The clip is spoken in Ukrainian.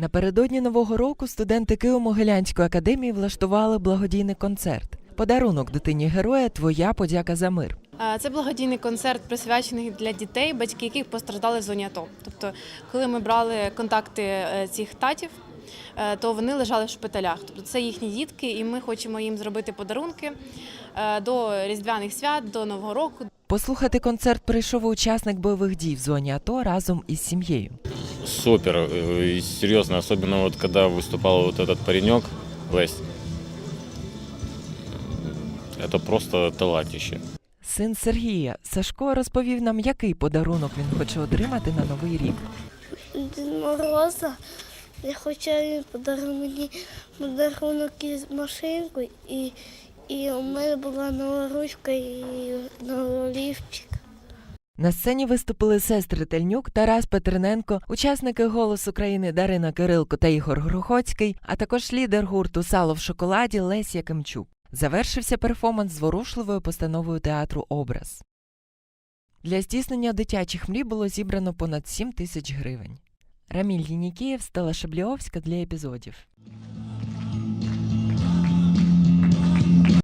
Напередодні нового року студенти Києво-Могилянської академії влаштували благодійний концерт. Подарунок дитині героя Твоя подяка за мир. Це благодійний концерт, присвячений для дітей, батьки яких постраждали в зоні АТО. Тобто, коли ми брали контакти е, цих татів, е, то вони лежали в шпиталях. Тобто це їхні дітки, і ми хочемо їм зробити подарунки е, до різдвяних свят, до нового року. Послухати концерт прийшов учасник бойових дій в зоні АТО разом із сім'єю Супер. э, И серьезно, особенно вот когда выступал вот этот паренек, Лесь. Это просто талантище. Син Сергія Сашко розповів нам, який подарунок він хоче отримати на новий рік. Дід Мороза. Я хочу він подарував мені подарунок із машинку, і, і у мене була нова ручка і новий ліфчик. На сцені виступили сестри Тельнюк, Тарас Петрененко, учасники «Голос України» Дарина Кирилко та Ігор Грохоцький, а також лідер гурту Сало в шоколаді Леся Кимчук. Завершився перформанс зворушливою постановою театру Образ. Для здійснення дитячих мрій було зібрано понад 7 тисяч гривень. Раміль Єнікієв, Стела Шабліовська для епізодів.